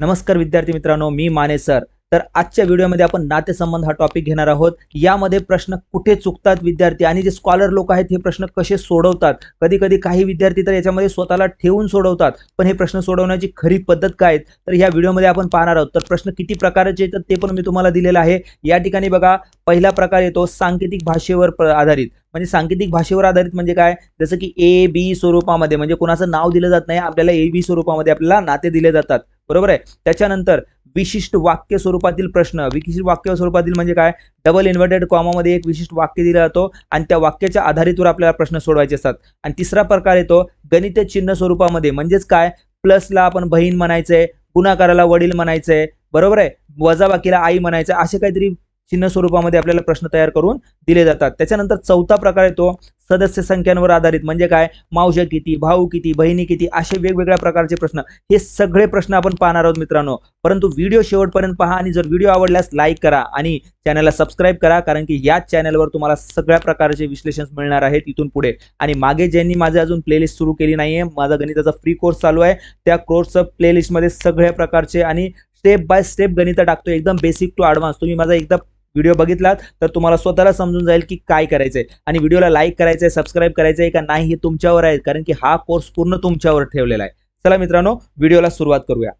नमस्कार विद्यार्थी मित्रांनो मी माने सर. तर आजच्या व्हिडिओमध्ये आपण नातेसंबंध हा टॉपिक घेणार आहोत. यामध्ये प्रश्न कुठे चुकतात विद्यार्थी आणि जे स्कॉलर लोक आहेत हे प्रश्न कसे सोडवतात? कधी कधी काही विद्यार्थी तर याच्यामध्ये स्वतःला ठेवून सोडवतात पण हे प्रश्न सोडवण्याची खरी पद्धत काय तर या व्हिडिओमध्ये आपण पाहणार आहोत. तर प्रश्न किती प्रकारचे तर ते पण मी तुम्हाला दिलेलं आहे. या ठिकाणी बघा पहिला प्रकार येतो सांकेतिक भाषेवर प्र- आधारित. म्हणजे सांकेतिक भाषेवर आधारित म्हणजे काय? जसं की ए बी स्वरूपामध्ये म्हणजे कोणाचं नाव दिलं जात नाही आपल्याला ए बी स्वरूपामध्ये आपल्याला नाते दिले जातात. बरोबर आहे? त्याच्यानंतर विशिष्ट वाक्य स्वरूपातील प्रश्न. विशिष्ट वाक्य स्वरूपातील म्हणजे काय? डबल इन्व्हर्टेड कॉमामध्ये एक विशिष्ट वाक्य दिलं जातो आणि त्या वाक्याच्या आधारितवर आपल्याला प्रश्न सोडवायचे असतात. आणि तिसरा प्रकार येतो गणित चिन्ह स्वरूपामध्ये. म्हणजेच काय? प्लसला आपण बहीण म्हणायचंय गुणाकाराला वडील म्हणायचंय. बरोबर आहे? वजाबाकीला आई म्हणायचं असे काहीतरी चिन्ह स्वरूपामध्ये आपल्याला प्रश्न तयार करून दिले जातात. त्याच्यानंतर चौथा प्रकार येतो सदस्य संख्यांवर आधारित. म्हणजे काय? मावशा किती? भाऊ किती? बहिणी किती? असे वेगवेगळ्या प्रकारचे प्रश्न. हे सगळे प्रश्न आपण पाहणार आहोत मित्रांनो. परंतु व्हिडिओ शेवटपर्यंत पहा आणि जर व्हिडिओ आवडल्यास लाईक करा आणि चॅनलला सबस्क्राईब करा कारण की याच चॅनलवर तुम्हाला सगळ्या प्रकारचे विश्लेषण मिळणार आहेत इथून पुढे. आणि मागे ज्यांनी माझे अजून प्लेलिस्ट सुरू केली नाहीये माझा गणिताचा फ्री कोर्स चालू आहे त्या कोर्सचं प्लेलिस्टमध्ये सगळ्या प्रकारचे आणि स्टेप बाय स्टेप गणित टाकतो एकदम बेसिक टू ॲडव्हान्स तुम्ही माझा एकदा व्हिडिओ बघितलात तर तुम्हाला स्वतःला समजून जाईल की काय करायचंय. आणि व्हिडिओला लाईक करायचंय सबस्क्राईब करायचंय का नाही हे तुमच्यावर आहे कारण की हा कोर्स पूर्ण तुमच्यावर ठेवलेला आहे. चला मित्रांनो व्हिडिओला सुरुवात करूया.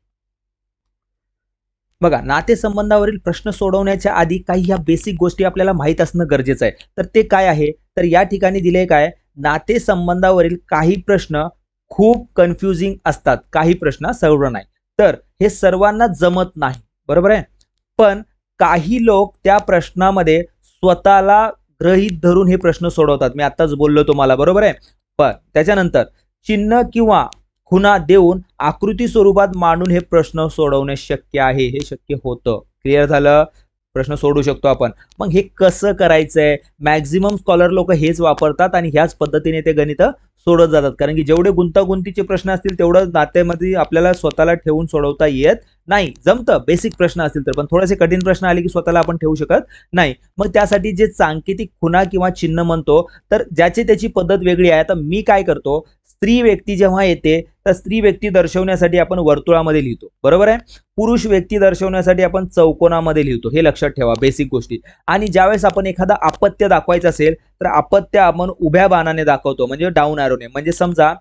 बघा नातेसंबंधावरील प्रश्न सोडवण्याच्या आधी काही ह्या बेसिक गोष्टी आपल्याला माहीत असणं गरजेचं आहे. तर ते काय आहे? तर या ठिकाणी दिले काय? नातेसंबंधावरील काही प्रश्न खूप कन्फ्युजिंग असतात. काही प्रश्न सर्व नाही. तर हे सर्वांना जमत नाही. बरोबर आहे? पण काही लोक त्या प्रश्नामध्ये स्वतःला ग्रहित धरून हे प्रश्न सोडवतात. मी आताच बोललो तुम्हाला बरोबर आहे? पण त्याच्यानंतर चिन्ह किंवा खुणा देऊन आकृती स्वरूपात मांडून हे प्रश्न सोडवणे शक्य आहे हे शक्य होतं. क्लिअर झालं? प्रश्न सोडू शकतो आपण. मग हे कसं करायचंय? मॅक्झिमम स्कॉलर लोक हेच वापरतात आणि ह्याच पद्धतीने ते गणित सोडत जातात. कारण की जेवढे गुंतागुंतीचे प्रश्न असतील तेवढं नात्यामध्ये आपल्याला स्वतःला ठेवून सोडवता येत नाही जमतं. बेसिक प्रश्न असतील तर. पण थोडेसे कठीण प्रश्न आले की स्वतःला आपण ठेवू शकत नाही. मग त्यासाठी जे सांकेतिक खुणा किंवा चिन्ह म्हणतो तर ज्याची त्याची पद्धत वेगळी आहे. आता मी काय करतो? स्त्री व्यक्ती जेव्हा येते तर स्त्री व्यक्ती दर्शवण्यासाठी आपण वर्तुळामध्ये लिहितो. बरोबर आहे? पुरुष व्यक्ती दर्शवण्यासाठी आपण चौकोनामध्ये लिहितो. हे लक्षात ठेवा. बेसिक गोष्टी. आणि ज्यावेळेस आपण एखादा अपत्य दाखवायचं असेल तर अपत्य आपण उभ्या बाणाने दाखवतो. म्हणजे डाऊन ॲरोने म्हणजे समजा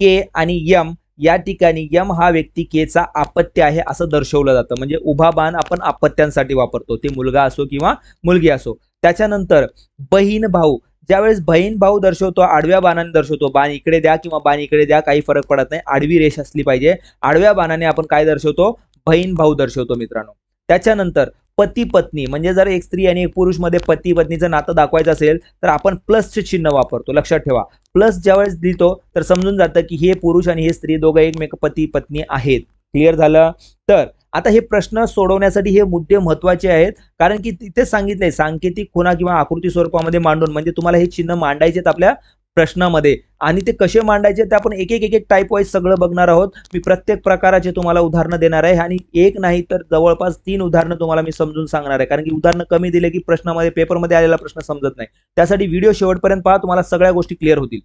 के आणि यम या ठिकाणी यम हा व्यक्ती केचा आपत्य आहे असं दर्शवलं जातं. म्हणजे उभा बाण आपण आपत्त्यांसाठी वापरतो. ते मुलगा असो किंवा मुलगी असो. त्याच्यानंतर बहीण भाऊ. ज्यावेळेस बहीण भाऊ दर्शवतो आडव्या बाणाने दर्शवतो बाण इकडे द्या किंवा बाण इकडे द्या काही फरक पडत नाही. आडवी रेष असली पाहिजे. आडव्या बाणाने आपण काय दर्शवतो? बहीण भाऊ दर्शवतो मित्रांनो. त्याच्यानंतर पती पत्नी म्हणजे जर एक स्त्री आणि एक पुरुषमध्ये पती पत्नीचं नातं दाखवायचं असेल तर आपण प्लसचे चिन्ह वापरतो. लक्षात ठेवा. प्लस ज्यावेळेस लिहितो तर समजून जातं की हे पुरुष आणि हे स्त्री दोघं एकमेक पती पत्नी आहेत. क्लिअर झालं? तर आता हे प्रश्न सोडवण्यासाठी हे मुद्दे महत्त्वाचे आहेत. कारण की तिथे सांगितले सांकेतिक खुणा किंवा आकृती स्वरूपामध्ये मांडून. म्हणजे तुम्हाला हे चिन्ह मांडायचे आहेत आपल्या प्रश्नामध्ये. आणि ते कसे मांडायचे ते आपण एक एक एक एक टाईप वाईज सगळं बघणार आहोत. मी प्रत्येक प्रकाराचे तुम्हाला उदाहरणं देणार आहे आणि एक नाही तर जवळपास तीन उदाहरणं तुम्हाला मी समजून सांगणार आहे. कारण की उदाहरणं कमी दिले की प्रश्नामध्ये पेपरमध्ये आलेला प्रश्न समजत नाही. त्यासाठी व्हिडिओ शेवटपर्यंत पहा तुम्हाला सगळ्या गोष्टी क्लिअर होतील.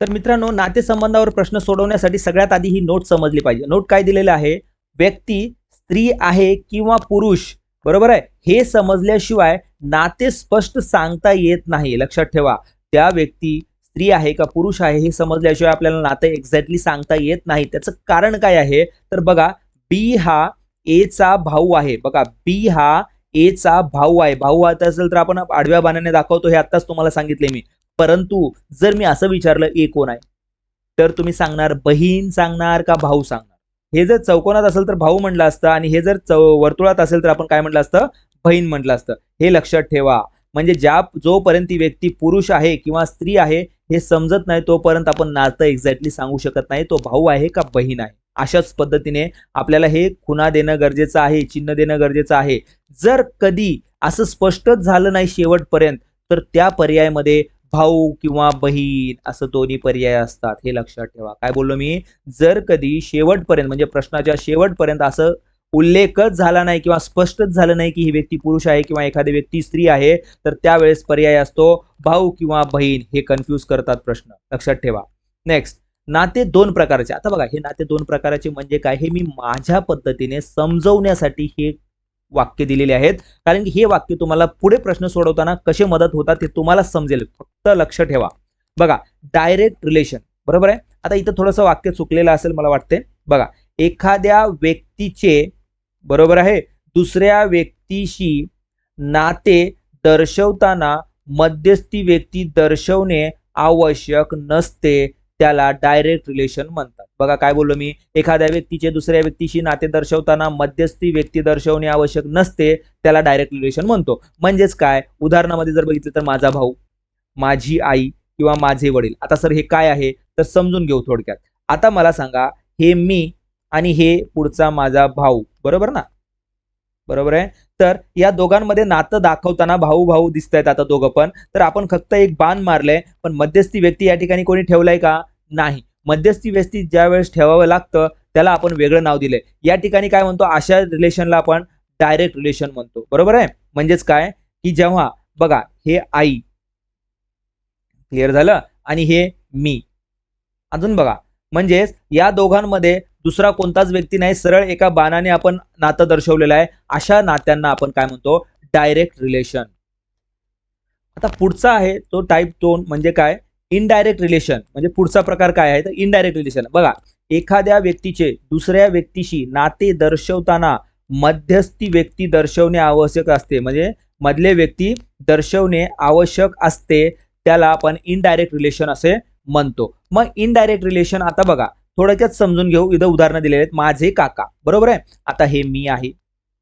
तर मित्रांनो नातेसंबंधावर प्रश्न सोडवण्यासाठी सगळ्यात आधी ही नोट समजली पाहिजे. नोट काय दिलेलं आहे? व्यक्ती स्त्री आहे किंवा पुरुष बरोबर आहे? हे समजल्याशिवाय नाते स्पष्ट सांगता येत नाही. लक्षात ठेवा. त्या व्यक्ती स्त्री आहे का पुरुष आहे हे समजल्याशिवाय आपल्याला नातं एक्झॅक्टली सांगता येत नाही. त्याचं कारण काय आहे? तर बघा बी हा ए चा भाऊ आहे. बघा बी हा ए चा भाऊ आहे. भाऊ आता असेल तर आपण आडव्या बाणाने दाखवतो हे आत्ताच तुम्हाला सांगितले मी. परंतु जर मी असं विचारलं ए कोण आहे? तर तुम्ही सांगणार बहीण सांगणार का भाऊ सांगणार? हे जर चौकोनात असेल तर भाऊ म्हटलं असतं आणि हे जर चौ वर्तुळात असेल तर आपण काय म्हटलं असतं? बहीण म्हटलं असतं. हे लक्षात ठेवा. म्हणजे ज्या जोपर्यंत ती व्यक्ती पुरुष आहे किंवा स्त्री आहे हे समजत नाही तोपर्यंत आपण नातं एक्झॅक्टली सांगू शकत नाही तो भाऊ आहे का बहीण आहे. अशाच पद्धतीने आपल्याला हे खुणा देणं गरजेचं आहे चिन्ह देणं गरजेचं आहे. जर कधी असं स्पष्टच झालं नाही शेवटपर्यंत तर त्या पर्यायामध्ये भाऊ किंवा बहीण असं दोन्ही पर्याय असतात हे लक्षात ठेवा. काय बोललो मी? जर कधी शेवटपर्यंत म्हणजे प्रश्नाच्या शेवटपर्यंत असं उल्लेखच झाला नाही किंवा स्पष्टच झालं नाही की ही व्यक्ती पुरुष आहे किंवा एखादी व्यक्ती स्त्री आहे तर त्यावेळेस पर्याय असतो भाऊ किंवा बहीण हे कन्फ्यूज करतात प्रश्न. लक्षात ठेवा. नेक्स्ट नाते दोन प्रकारचे. आता बघा हे नाते दोन प्रकारचे म्हणजे काय? हे मी माझ्या पद्धतीने समजवण्यासाठी हे वाक्य दिलेले आहेत. कारण की हे वाक्य तुम्हाला पुढे प्रश्न सोडवताना कसे मदत होतात ते तुम्हाला समजेल. फक्त लक्ष ठेवा. बघा डायरेक्ट रिलेशन बरोबर आहे? आता इथं थोडंसं वाक्य चुकलेलं असेल मला वाटते बघा एखाद्या व्यक्तीचे बरोबर आहे? दुसऱ्या व्यक्तीशी नाते दर्शवताना मध्यस्थी व्यक्ती दर्शवणे आवश्यक नसते त्याला डायरेक्ट रिलेशन म्हणतात. बघा काय बोललो मी? एखाद्या व्यक्तीचे दुसऱ्या व्यक्तीशी नाते दर्शवताना मध्यस्थी व्यक्ती दर्शवणे आवश्यक नसते त्याला डायरेक्ट रिलेशन म्हणतो. म्हणजेच काय? उदाहरणामध्ये जर बघितलं तर माझा भाऊ माझी आई किंवा माझे वडील. आता सर हे काय आहे? तर समजून घेऊ थोडक्यात. आता मला सांगा हे मी आणि हे पुढचा माझा भाऊ. बरोबर ना? बरोबर आहे? तर या दोघांमध्ये नातं दाखवताना भाऊ भाऊ दिसत आहेत आता दोघं पण. तर आपण फक्त एक बाण मारलंय पण मध्यस्थी व्यक्ती या ठिकाणी कोणी ठेवलाय का? नाही. मध्यस्थी व्यक्ती ज्या वेळेस ठेवावं लागतं त्याला आपण वेगळं नाव दिलंय. या ठिकाणी काय म्हणतो? अशा रिलेशनला आपण डायरेक्ट रिलेशन म्हणतो. बरोबर आहे? म्हणजेच काय? की जेव्हा बघा हे आई. क्लिअर झालं? आणि हे मी. अजून बघा. म्हणजेच या दोघांमध्ये दुसरा कोणताच व्यक्ती नाही. सरळ एका बाणाने आपण नातं दर्शवलेलं आहे. अशा नात्यांना आपण काय म्हणतो? डायरेक्ट रिलेशन आता पुढचा आहे तो टाईप दोन म्हणजे काय? इनडायरेक्ट रिलेशन म्हणजे पुढचा प्रकार काय आहे? तर इनडायरेक्ट रिलेशन बघा एखाद्या व्यक्तीचे दुसऱ्या व्यक्तीशी नाते दर्शवताना मध्यस्थी व्यक्ती दर्शवणे आवश्यक असते. म्हणजे मधले व्यक्ती दर्शवणे आवश्यक असते. त्याला आपण इनडायरेक्ट रिलेशन असे म्हणतो. मग इनडायरेक्ट रिलेशन आता बघा थोडक्यात समजून घेऊ. इथं उदाहरणं दिलेले आहेत. माझे काका. बरोबर आहे? आता हे मी आहे.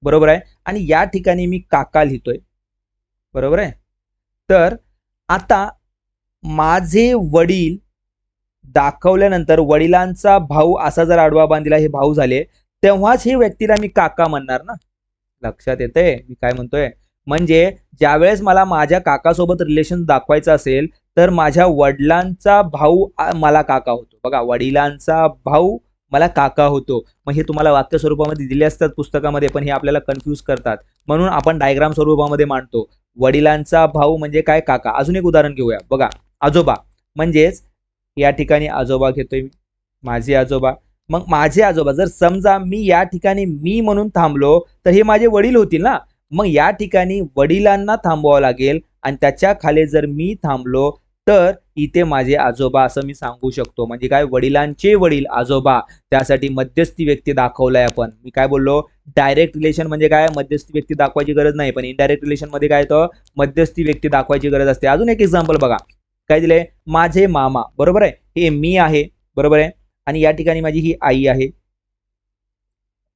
बरोबर आहे? आणि या ठिकाणी मी काका लिहितोय. बरोबर आहे? तर आता माझे वडील दाखवल्यानंतर वडिलांचा भाऊ असा जर आडवा बांधिला हे भाऊ झाले तेव्हाच हे व्यक्तीला मी काका म्हणणार ना? लक्षात येते मी काय म्हणतोय? म्हणजे ज्यावेळेस मला माझ्या काकासोबत रिलेशन दाखवायचं असेल तर माझ्या वडिलांचा भाऊ मला काका होतो. बघा वडिलांचा भाऊ मला काका होतो. मग हे तुम्हाला वाक्य स्वरूपामध्ये दिले असतात पुस्तकामध्ये पण हे आपल्याला कन्फ्यूज करतात. म्हणून आपण डायग्राम स्वरूपामध्ये मांडतो. वडिलांचा भाऊ म्हणजे काय काका? अजून एक उदाहरण घेऊया. बघा आजोबा. म्हणजेच या ठिकाणी आजोबा घेतोय माझे आजोबा. मग माझे आजोबा जर समजा मी या ठिकाणी मी म्हणून थांबलो तर हे माझे वडील होतील ना? मग या ठिकाणी वडिलांना थांबवावं लागेल आणि त्याच्याखाली जर मी थांबलो तर इथे माझे आजोबा असं मी सांगू शकतो. म्हणजे काय? वडिलांचे वडील आजोबा त्यासाठी मध्यस्थी व्यक्ती दाखवलाय आपण. मी काय बोललो? डायरेक्ट रिलेशन म्हणजे काय? मध्यस्थी व्यक्ती दाखवायची गरज नाही पण इनडायरेक्ट रिलेशनमध्ये काय येतं? मध्यस्थी व्यक्ती दाखवायची गरज असते. अजून एक एक्झाम्पल बघा. काय दिलंय? माझे मामा. बरोबर आहे? हे मी आहे. बरोबर आहे? आणि या ठिकाणी माझी ही आई आहे.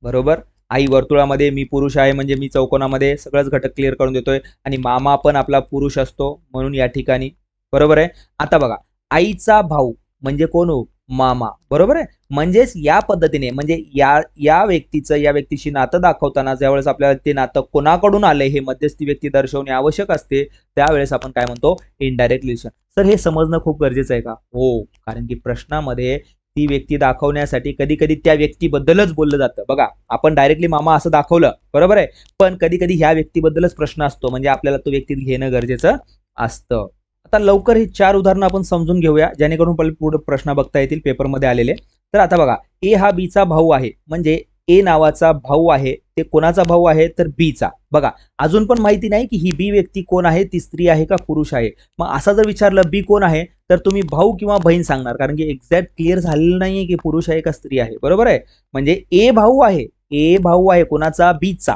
बरोबर? आई वर्तुळामध्ये मी पुरुष आहे म्हणजे मी चौकोनामध्ये सगळंच घटक क्लिअर करून देतोय आणि मामा पण आपला पुरुष असतो म्हणून या ठिकाणी. बरोबर आहे? आता बघा आईचा भाऊ म्हणजे कोण हो? मामा. बरोबर आहे? म्हणजेच या पद्धतीने म्हणजे या या व्यक्तीचं या व्यक्तीशी नातं दाखवताना ज्यावेळेस आपल्याला ते नातं कोणाकडून आलंय हे मध्यस्थी व्यक्ती दर्शवणे आवश्यक असते त्यावेळेस आपण काय म्हणतो? इनडायरेक्ट रिलेशन सर हे समजणं खूप गरजेचं आहे का? हो. कारण की प्रश्नामध्ये ती व्यक्ती दाखवण्यासाठी कधी कधी त्या व्यक्तीबद्दलच बोललं जातं. बघा आपण डायरेक्टली मामा असं दाखवलं बरोबर आहे? पण कधी कधी ह्या व्यक्तीबद्दलच प्रश्न असतो म्हणजे आपल्याला तो व्यक्ती घेणं गरजेचं असतं. आता लवकर ही चार उदाहरणं आपण समजून घेऊया जेणेकरून पुढे प्रश्न बघता येतील पेपरमध्ये आलेले. तर आता बघा ए हा बीचा भाऊ आहे म्हणजे ए नावाचा भाऊ आहे ते कोणाचा भाऊ आहे? तर बीचा बघा अजून पण माहिती नाही की ही बी व्यक्ती कोण आहे ती स्त्री आहे का पुरुष आहे. मग असं जर विचारलं बी कोण आहे? तर तुम्ही भाऊ किंवा बहीण सांगणार. कारण की एक्झॅक्ट क्लिअर झालेलं नाहीये की पुरुष आहे का स्त्री आहे. बरोबर आहे? म्हणजे ए भाऊ आहे. ए भाऊ आहे. कोणाचा? बीचा.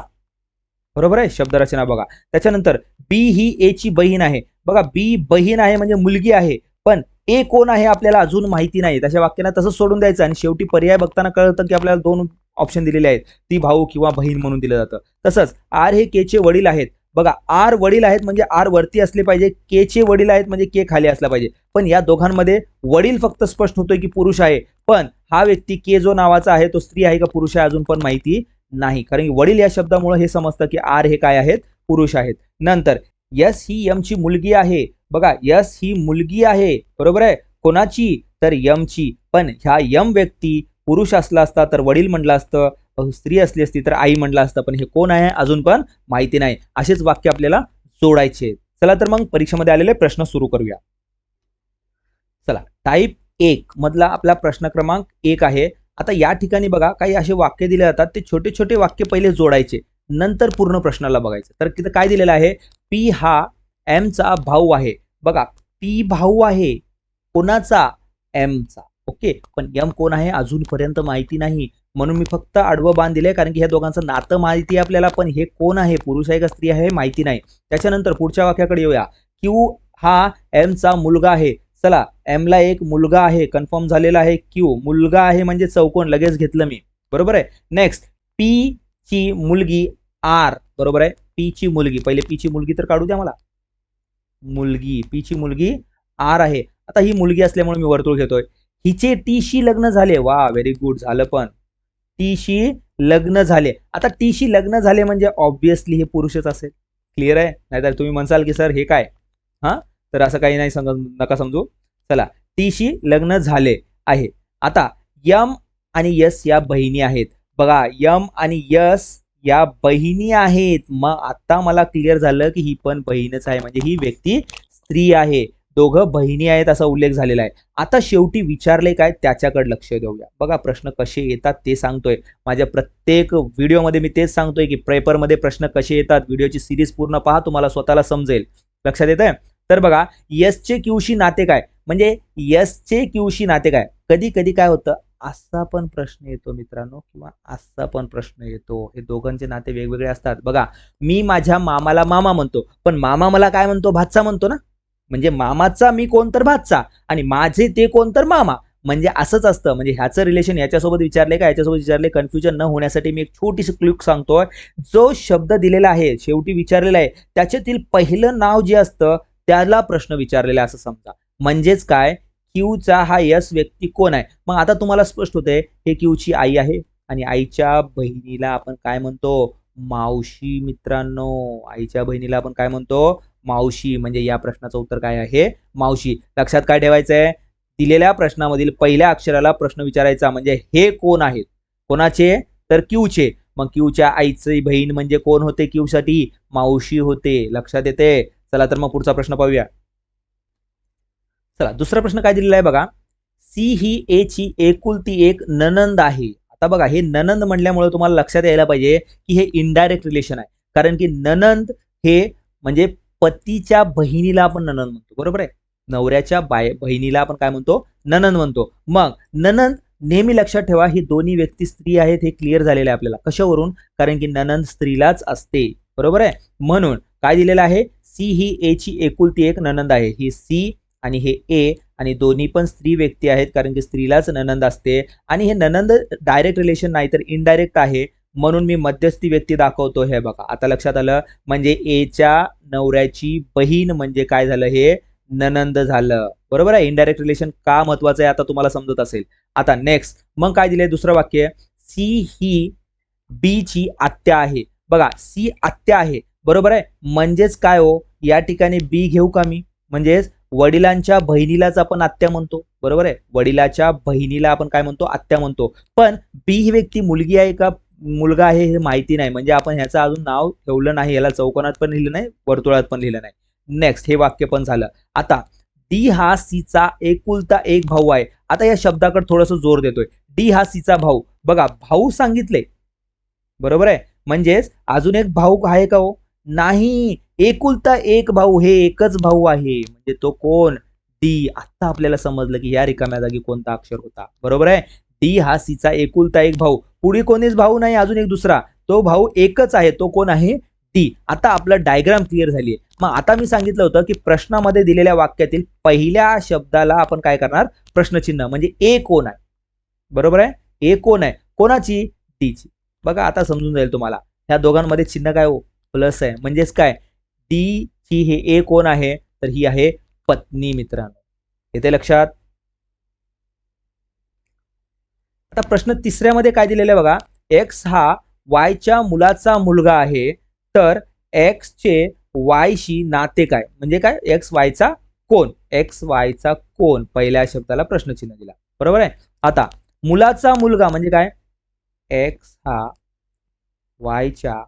बरोबर आहे? शब्दरचना बघा. त्याच्यानंतर बी ही ए ची बहीण आहे. बघा बी बहीण आहे म्हणजे मुलगी आहे. पण ए कोण आहे आपल्याला अजून माहिती नाही. तशा वाक्यांना तसंच सोडून द्यायचं आणि शेवटी पर्याय बघताना कळतं की आपल्याला दोन ऑप्शन दिलेले आहेत. ती भाऊ किंवा बहीण म्हणून दिलं जातं. तसंच आर हे के चे वडील आहेत. बघा आर वडील आहेत म्हणजे आर वरती असले पाहिजे के चे वडील आहेत म्हणजे के खाली असला पाहिजे. पण या दोघांमध्ये वडील फक्त स्पष्ट होतोय की पुरुष आहे. पण हा व्यक्ती के जो नावाचा आहे तो स्त्री आहे का पुरुष आहे अजून पण माहिती नाही. कारण वडील या शब्दामुळे हे समजतं की आर हे काय आहेत? पुरुष आहेत. नंतर यस ही यमची मुलगी आहे. बघा यस ही मुलगी आहे. बरोबर आहे? कोणाची? तर यमची. पण ह्या यम व्यक्ती पुरुष असला असता तर वडील म्हणलं असतं स्त्री असली असती तर आई म्हटलं असतं पण हे कोण आहे? अजून पण माहिती नाही. असेच वाक्य आपल्याला जोडायचे चला तर मग परीक्षेमध्ये आलेले प्रश्न सुरू करूया. चला टाईप एक मधला आपला प्रश्न क्रमांक एक आहे. आता या ठिकाणी बघा काही असे वाक्य दिले जातात ते छोटे छोटे वाक्य पहिले जोडायचे. नंतर पूर्ण प्रश्नाला बघायचं. तर तिथं काय दिलेलं आहे? पी हा एमचा भाऊ आहे. बघा पी भाऊ आहे कोणाचा? एमचा ओके? पण एम कोण आहे? अजूनपर्यंत माहिती नाही. म्हणून मी फक्त आडवं बांध दिलंय कारण की ह्या दोघांचं नातं माहिती आहे आपल्याला पण हे कोण आहे? पुरुष आहे का स्त्री आहे हे माहिती नाही. त्याच्यानंतर पुढच्या वाक्याकडे येऊया. क्यू हा एमचा मुलगा आहे. चला एमला एक मुलगा आहे. कन्फर्म झालेला आहे क्यू मुलगा आहे म्हणजे चौकोन. लगेच घेतलं मी. बरोबर आहे? नेक्स्ट पी ची मुलगी आर बरोबर आहे? पी ची मुलगी. पहिले पी ची मुलगी तर काढू द्या मला. मुलगी. पी ची मुलगी आर आहे. आता ही मुलगी असल्यामुळे मी वर्तुळ घेतोय. हिचे टीशी लग्न झाले. वा व्हेरी गुड झालं पण. टीशी लग्न झाले. आता टीशी लग्न झाले म्हणजे ऑब्विसली हे पुरुषच असेल. क्लिअर आहे? नाहीतर तुम्ही म्हणसाल की सर हे काय? हा? तर असं काही नाही समज नका समजू. चला टीशी लग्न झाले आहे. आता यम आणि यस या बहिणी आहेत. बघा यम आणि यस या बहिणी आहेत. मग आता मला क्लिअर झालं की ही पण बहीणच आहे. म्हणजे ही व्यक्ती स्त्री आहे. दोघं बहिणी आहेत असा उल्लेख झालेला आहे. आता शेवटी विचारले काय? त्याच्याकडे लक्ष देऊया. बघा प्रश्न कसे येतात ते सांगतोय. माझ्या प्रत्येक व्हिडिओमध्ये मी तेच सांगतोय की पेपरमध्ये प्रश्न कसे येतात. व्हिडिओची सिरीज पूर्ण पहा तुम्हाला स्वतःला समजेल. लक्षात येत आहे तर बघा यसचे क्यूशी नाते काय? म्हणजे यसचे क्यूशी नाते काय? कधी कधी काय होतं? असा पण प्रश्न येतो मित्रांनो किंवा असा पण प्रश्न येतो. हे दोघांचे नाते वेगवेगळे असतात. बघा मी माझ्या मामाला मामा म्हणतो. पण मामा मला काय म्हणतो? भातसा म्हणतो ना? म्हणजे मामाचा मी कोण तर भाचा आणि माझे ते कोण तर मामा. म्हणजे असंच असतं. म्हणजे ह्याचं रिलेशन याच्यासोबत विचारले का? याच्यासोबत विचारले कन्फ्युजन न होण्यासाठी मी एक छोटीशी क्लिक सांगतोय. जो शब्द दिलेला आहे शेवटी विचारलेला आहे त्याच्यातील पहिलं नाव जे असतं त्याला प्रश्न विचारलेला असं समजा. म्हणजेच काय? क्यूचा हा यस व्यक्ती कोण आहे? मग आता तुम्हाला स्पष्ट होतंय हे क्यूची आई आहे आणि आईच्या बहिणीला आपण काय म्हणतो? मावशी मित्रांनो. आईच्या बहिणीला आपण काय म्हणतो? मावशी म्हणजे या प्रश्नाचं उत्तर काय आहे? मावशी. लक्षात काय ठेवायचंय? दिलेल्या प्रश्नामधील पहिल्या अक्षराला प्रश्न विचारायचा म्हणजे हे कोण आहेत? कोणाचे? तर क्यूचे. मग क्यूच्या आईची बहीण म्हणजे कोण होते क्यू साठी मावशी होते. लक्षात येते? चला तर मग पुढचा प्रश्न पाहूया. चला दुसरा प्रश्न काय दिलेला आहे बघा? सी ही ए ची एकुलती एक ननंद आहे. आता बघा हे ननंद म्हणल्यामुळे तुम्हाला लक्षात यायला पाहिजे की हे इनडायरेक्ट रिलेशन आहे. कारण की ननंद हे म्हणजे पतीच्या बहिणीला आपण ननंद म्हणतो. बरोबर आहे? नवऱ्याच्या बाय बहिणीला आपण काय म्हणतो? ननंद म्हणतो. मग ननंद नेहमी लक्षात ठेवा ही दोन्ही व्यक्ती स्त्री आहेत हे क्लिअर झालेलं आहे आपल्याला. कशावरून? कारण की ननंद स्त्रीलाच असते. बरोबर आहे? म्हणून काय दिलेलं आहे? सी ही ए ची एकुलती एक ननंद आहे. ही सी आणि हे ए आणि दोन्ही पण स्त्री व्यक्ती आहेत कारण की स्त्रीलाच ननंद असते. आणि हे ननंद डायरेक्ट रिलेशन नाही तर इनडायरेक्ट आहे. म्हणून मी मध्यस्थी व्यक्ती दाखवतो हे बघा. आता लक्षात आलं म्हणजे एच्या नवऱ्याची बहीण म्हणजे काय झालं? हे ननंद झालं. बरोबर आहे? इनडायरेक्ट रिलेशन का महत्वाचं आहे? आता तुम्हाला समजत असेल. आता नेक्स्ट मग काय दिलंय दुसरं वाक्य? सी ही बी ची आत्या आहे. बघा सी आत्या आहे. बरोबर आहे? म्हणजेच काय हो? या ठिकाणी बी घेऊ का मी? म्हणजेच वडिलांच्या बहिणीलाच आपण आत्या म्हणतो. बरोबर आहे? वडिलाच्या बहिणीला आपण काय म्हणतो? आत्या म्हणतो. पण बी ही व्यक्ती मुलगी आहे का? मुलगा आहे हे माहिती नाही. म्हणजे आपण ह्याचं अजून नाव ठेवलं नाही. याला चौकोनात पण लिहिलं नाही वर्तुळात पण लिहिलं नाही. नेक्स्ट हे वाक्य पण झालं. आता डी हा सीचा एकुलता एक भाऊ आहे. आता या शब्दाकडे थोडस जोर देतोय. डी हा सीचा भाऊ. बघा भाऊ सांगितले. बरोबर आहे? म्हणजेच अजून एक भाऊ आहे का हो? नाही. एकुलता एक भाऊ हे एकच भाऊ आहे. म्हणजे तो कोण? डी. आता आपल्याला समजलं की या रिकाम्या जागी कोणता अक्षर होता. बरोबर आहे? डी हा सीचा एकुलता एक भाऊ. पुढे कोणीच भाऊ नाही अजून एक दुसरा. तो भाऊ एकच आहे तो कोण आहे? डी आता आपलं डायग्राम क्लिअर झाली आहे मग आता मी सांगितलं होतं की प्रश्नामध्ये दिलेल्या वाक्यातील पहिल्या शब्दाला आपण काय करणार? प्रश्नचिन्ह. म्हणजे ए कोण आहे? बरोबर आहे? ए कोण आहे? कोणाची? डीची. बघा आता समजून जाईल तुम्हाला. ह्या दोघांमध्ये चिन्ह काय हो? प्लस आहे. म्हणजेच काय? डी ची हे ए कोण आहे? तर ही आहे पत्नी मित्रांनो. येते लक्षात? आता प्रश्न तिसऱ्यामध्ये काय दिलेलं आहे बघा? एक्स हा वायच्या मुलाचा मुलगा आहे तर एक्स चे वायशी नाते काय? म्हणजे काय? एक्स वायचा कोण? एक्स वायचा कोण? पहिल्या शब्दाला प्रश्नचिन्ह दिला. बरोबर आहे? आता मुलाचा मुलगा म्हणजे काय? एक्स हा वायच्या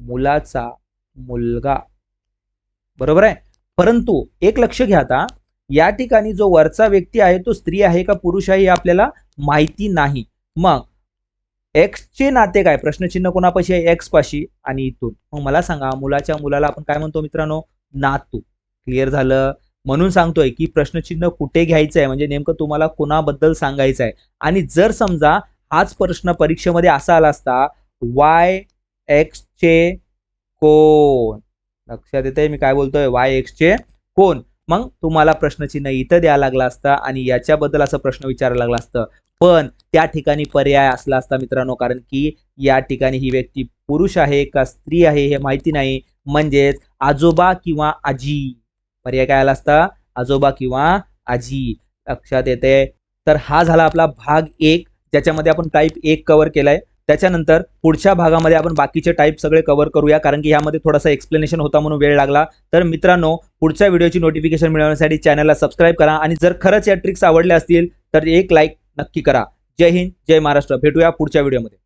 मुलाचा मुलगा. बरोबर आहे? परंतु एक लक्ष घ्या आता. या ठिकाणी जो वरचा व्यक्ती आहे तो स्त्री आहे का पुरुष आहे हे आपल्याला माहिती नाही. मग एक्सचे नाते काय? प्रश्नचिन्ह कोणापाशी आहे? एक्स पाशी आणि इथून. मग मला सांगा मुलाच्या मुलाला आपण काय म्हणतो मित्रांनो? नातू. क्लिअर झालं? म्हणून सांगतोय की प्रश्नचिन्ह कुठे घ्यायचं आहे? म्हणजे नेमकं तुम्हाला कोणाबद्दल सांगायचं आहे? आणि जर समजा हाच प्रश्न परीक्षेमध्ये असा आला असता वाय एक्सचे कोण? लक्षात येते मी काय बोलतोय? वाय एक्सचे कोण? मग तुम्हाला प्रश्नचिन्ह इथं द्यायला लागला असतं आणि याच्याबद्दल असं प्रश्न विचारायला लागला असतं. पण त्या ठिकाणी पर्याय असला असता मित्रांनो कारण की या ठिकाणी ही व्यक्ती पुरुष आहे का स्त्री आहे हे माहिती नाही. म्हणजेच आजोबा किंवा आजी. पर्याय काय आला असता? आजोबा किंवा आजी. लक्षात येते. तर हा झाला आपला भाग एक ज्याच्यामध्ये आपण टाईप एक कव्हर केलाय. त्याच्यानंतर पुढच्या भागामध्ये आपण बाकीचे टाईप सगळे कव्हर करूया कारण की यामध्ये थोडासा एक्सप्लेनेशन होता म्हणून वेळ लागला. तर मित्रांनो पुढच्या व्हिडिओची नोटिफिकेशन मिळवण्यासाठी चॅनलला सबस्क्राईब करा आणि जर खरंच या ट्रिक्स आवडल्या असतील तर एक लाईक नक्की करा. जय हिंद जय महाराष्ट्र. भेटूया पुढच्या व्हिडिओमध्ये.